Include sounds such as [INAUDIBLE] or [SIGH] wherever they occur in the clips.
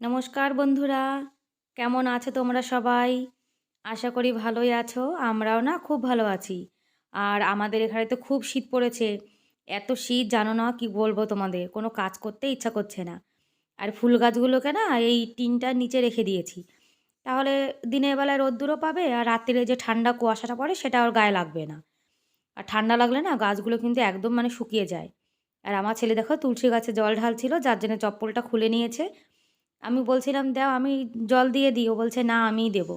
নমস্কার বন্ধুরা, কেমন আছো তোমরা সবাই? আশা করি ভালোই আছো, আমরাও না খুব ভালো আছি। আর আমাদের এখানে তো খুব শীত পড়েছে, এত শীত জানো না কি বলব তোমাদের, কোনো কাজ করতে ইচ্ছা করছে না। আর ফুল গাছগুলোকে না এই টিনটার নিচে রেখে দিয়েছি। তাহলে দিনের বেলায় রোদ্দুরও পাবে আর রাত্রিরে যে ঠান্ডা কুয়াশাটা পড়ে সেটা ওর গায়ে লাগবে না। আর ঠান্ডা লাগলে না গাছগুলো কিন্তু একদম মানে শুকিয়ে যায়। আর আমার ছেলে দেখো তুলসী গাছে জল ঢালছিল, যার জন্য চপ্পলটা খুলে নিয়েছে আমি বলছিলাম, দাও, আমি জল দিয়ে দিই। ও বলছে, না, আমিই দেবো।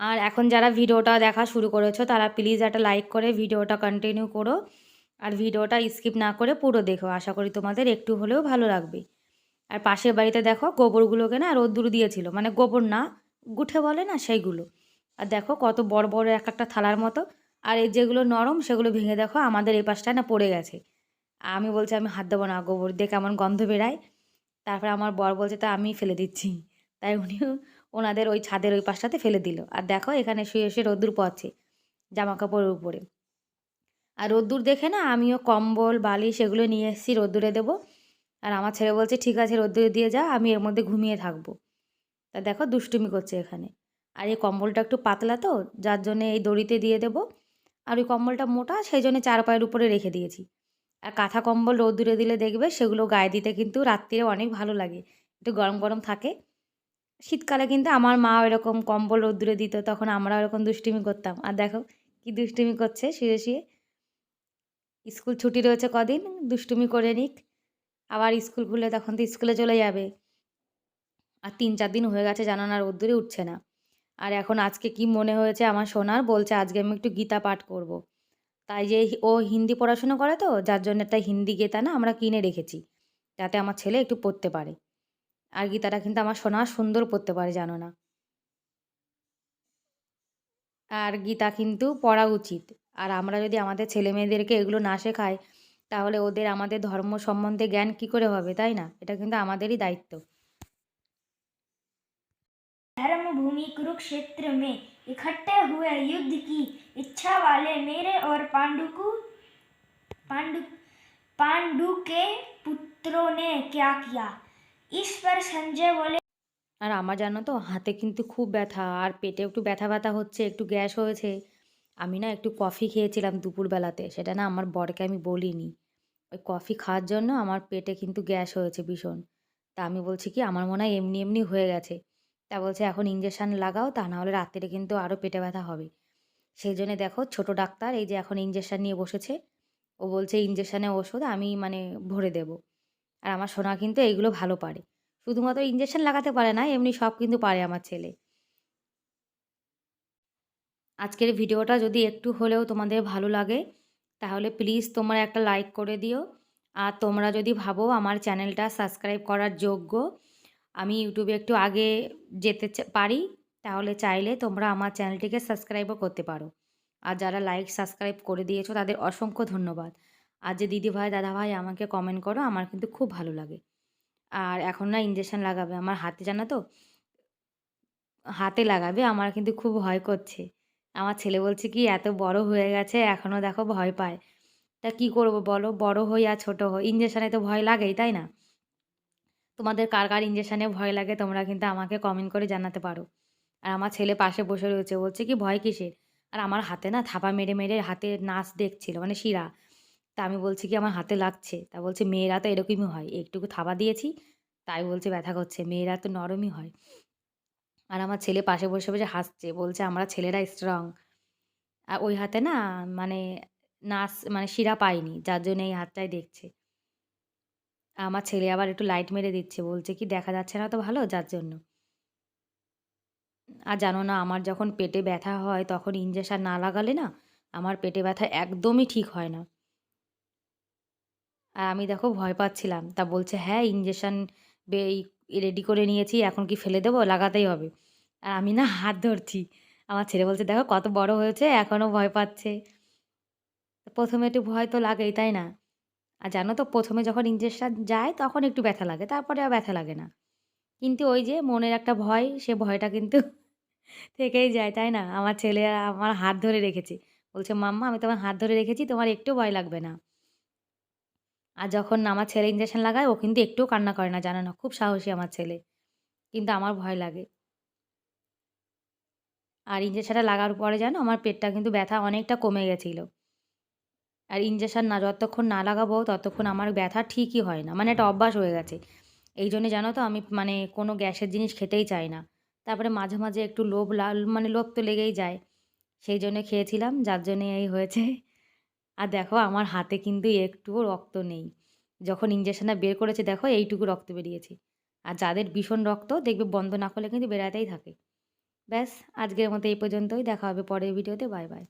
আর এখন যারা ভিডিওটা দেখা শুরু করেছ, তারা প্লিজ একটা লাইক করে ভিডিওটা কন্টিনিউ করো। আর ভিডিওটা স্কিপ না করে পুরো দেখো। আশা করি তোমাদের একটু হলেও ভালো লাগবে। আর পাশের বাড়িতে দেখো, গোবরগুলোকে না রোদ্দুর দিয়েছিল। মানে গোবর না, গুঠে বলে না সেইগুলো। আর দেখো কত বড় বড় এক একটা থালার মতো। আর এই যেগুলো নরম, সেগুলো ভেঙে দেখো, আমাদের এই পাশটা না পড়ে গেছে। আমি বলছি, আমি হাত দেবো না গোবর দিয়ে, কেমন গন্ধ বেরায়? তারপরে আমার বর বলছে, তা আমি ফেলে দিচ্ছি। তাই উনিও ওনাদের ওই ছাদের ওই পাশটাতে ফেলে দিল। আর দেখো, এখানে শুয়ে শুয়ে রোদ্দুর পড়ছে জামা কাপড়ের উপরে। আর রোদ্দুর দেখে না আমিও কম্বল, বালিশ এগুলো নিয়ে এসেছি, রোদ্দুরে দেবো। আর আমার ছেলে বলছে, ঠিক আছে, রোদ্দুরে দিয়ে যা, আমি এর মধ্যে ঘুমিয়ে থাকব। তা দেখো, দুষ্টুমি করছে এখানে। আর এই কম্বলটা একটু পাতলা তো, যার জন্যে এই দড়িতে দিয়ে দেবো। আর ওই কম্বলটা মোটা, সেই জন্য চার পায়ের উপরে রেখে দিয়েছি। আর কাঁথা কম্বল রোদ্দুরে দিলে দেখবে সেগুলো গায়ে দিতে কিন্তু রাত্রিরে অনেক ভালো লাগে। একটু গরম গরম থাকে। শীতকালে কিন্তু আমার মা এরকম কম্বল রোদ্দুরে দিত, তখন আমরা ওরকম দুষ্টিমি করতাম। আর দেখো কি দুষ্টুমি করছে শুয়ে শুয়ে। স্কুল ছুটি রয়েছে কদিন, দুষ্টুমি করে নিক। আবার স্কুল খুলে তখন তো স্কুলে চলে যাবে। আর তিন চার দিন হয়ে গেছে জানো না রোদ্দুরে উঠছে না। আর এখন আজকে কি মনে হয়েছে আমার সোনার? বলছে আজকে আমি একটু গীতা পাঠ করব। তাই যে ও হিন্দি পড়াশুনো করে তো যার জন্য একটা হিন্দি গীতা না আমরা কিনে রেখেছি যাতে আমার ছেলে একটু পড়তে পারে আর গীতাটা কিন্তু আমার সোনা সুন্দর পড়তে পারে জানো না আর গীতা কিন্তু পড়া উচিত আর আমরা যদি আমাদের ছেলে মেয়েদেরকে এগুলো না শেখাই তাহলে ওদের আমাদের ধর্ম সম্বন্ধে জ্ঞান কি করে হবে তাই না এটা কিন্তু আমাদেরই দায়িত্ব धर्म भूमि कुरुक्षेत्र में इकट्ठे हुए युद्ध की इच्छा वाले मेरे और पांडु को पांडु पांडु के पुत्रों ने क्या किया इस पर संजय बोले আর আমার জানো তো হাতে কিন্তু খুব ব্যথা আর পেটে একটু ব্যথা ব্যথা হচ্ছে একটু গ্যাস হয়েছে আমি না একটু কফি খেয়েছিলাম দুপুরবেলাতে সেটা না আমার বরকে আমি বলিনি ওই কফি খাওয়ার জন্য আমার পেটে কিন্তু গ্যাস হয়েছে ভীষণ তা আমি বলছি কি আমার মনে হয় এমনি এমনি হয়ে গেছে তা বলছে, এখন ইঞ্জেকশান লাগাও, তা না হলে রাত্রিরে কিন্তু আরও পেটে ব্যথা হবে। সেই জন্যে দেখো, ছোট ডাক্তার, এই যে এখন ইঞ্জেকশান নিয়ে বসেছে, ও বলছে ইঞ্জেকশানে ওষুধ আমি মানে ভরে দেব। আর আমার সোনা কিন্তু এইগুলো ভালো পারে। শুধুমাত্র ইঞ্জেকশান লাগাতে পারে না, এমনি সব কিন্তু পারে আমার ছেলে। আজকের ভিডিওটা যদি একটু হলেও তোমাদের ভালো লাগে, তাহলে প্লিজ তোমরা একটা লাইক করে দিও। আর তোমরা যদি ভাবো আমার চ্যানেলটা সাবস্ক্রাইব করার যোগ্য আমি ইউটিউবে একটু আগে যেতে পারি, তাহলে চাইলে তোমরা আমার চ্যানেলটিকে সাবস্ক্রাইবও করতে পারো। আর যারা লাইক সাবস্ক্রাইব করে দিয়েছ, তাদের অসংখ্য ধন্যবাদ। আর যে দিদি ভাই দাদা ভাই আমাকে কমেন্ট করো, আমার কিন্তু খুব ভালো লাগে। আর এখন না ইঞ্জেকশন লাগাবে, আমার হাতে জানো তো? হাতে লাগাবে, আমার কিন্তু খুব ভয় করছে। আমার ছেলে বলছে কি, এত বড় হয়ে গেছে এখনও দেখো ভয় পায়। তা কি করব বলো? বড় হই আর ছোট হই ইঞ্জেকশানে তো ভয় লাগেই, তাই না? তোমাদের কার কার ইঞ্জেকশানে ভয় লাগে, তোমরা কিন্তু আমাকে কমেন্ট করে জানাতে পারো। আর আমার ছেলে পাশে বসে রয়েছে, বলছে কি, ভয় কিসের? আর আমার হাতে না থাপা মেরে মেরে হাতে নাচ দেখছিল মানে শিরা। তা আমি বলছি কি, আমার হাতে লাগছে। তা বলছে, মেয়েরা তো এরকমই হয়, একটুকু থাবা দিয়েছি, তাই বলছে ব্যথা করছে, মেয়েরা তো নরমই হয়। আর আমার ছেলে পাশে বসে বসে হাসছে, বলছে, আমরা ছেলেরা স্ট্রং আর ওই হাতে না মানে নাচ মানে শিরা পাইনি, যার জন্য এই হাতটাই দেখছে। আমার ছেলে আবার একটু লাইট মেরে দিচ্ছে। বলছে কি, দেখা যাচ্ছে না তো ভালো, যার জন্য? আর জানো না, আমার যখন পেটে ব্যথা হয়, তখন ইঞ্জেকশন না লাগালে না, আমার পেটে ব্যথা একদমই ঠিক হয় না। আর আমি দেখো ভয় পাচ্ছিলাম। তা বলছে হ্যাঁ ইঞ্জেকশন রেডি করে নিয়েছি, এখন কি ফেলে দেবো? লাগাতেই হবে। আর আমি না হাত ধরছি। আমার ছেলে বলছে, দেখো কত বড় হয়েছে এখনও ভয় পাচ্ছে। প্রথমে একটু ভয় তো লাগেই, তাই না? আর জানো তো, প্রথমে যখন ইঞ্জেকশন যায় তখন একটু ব্যথা লাগে, তারপরে আর ব্যথা লাগে না। কিন্তু ওই যে মনের একটা ভয়, সে ভয়টা কিন্তু [LAUGHS] থেকেই যায়, তাই না? আমার ছেলে আমার হাত ধরে রেখেছে। বলছে, মাম্মা, আমি তোমার হাত ধরে রেখেছি, তোমার একটু ভয় লাগবে না। আর যখন আমার ছেলে ইঞ্জেকশন লাগায়, ও কিন্তু একটুও কান্না করে না, জানো না? খুব সাহসী আমার ছেলে। কিন্তু আমার ভয় লাগে। আর ইঞ্জেকশনটা লাগার পরে জানো, আমার পেটটা কিন্তু ব্যথা অনেকটা কমে গেছিল। আর ইঞ্জেকশন না, যতক্ষণ না লাগাবো ততক্ষণ আমার ব্যথা ঠিকই হয় না। মানে একটা অভ্যাস হয়ে গেছে। এই জন্যে জানো তো আমি মানে কোনো গ্যাসের জিনিস খেতেই চাই না। তারপরে মাঝে মাঝে একটু লোভ মানে লোভ তো লেগেই যায়। সেই জন্য খেয়েছিলাম, যার জন্যে এই হয়েছে। আর দেখো আমার হাতে কিন্তু একটুও রক্ত নেই। যখন ইঞ্জেকশনটা বের করেছে দেখো এইটুকু রক্ত বেরিয়েছে। আর যাদের ভীষণ রক্ত দেখবে বন্ধ না করলে কিন্তু বেরাতেই থাকে। ব্যাস, আজকের মতো এই পর্যন্তই। দেখা হবে পরের ভিডিওতে। Bye bye.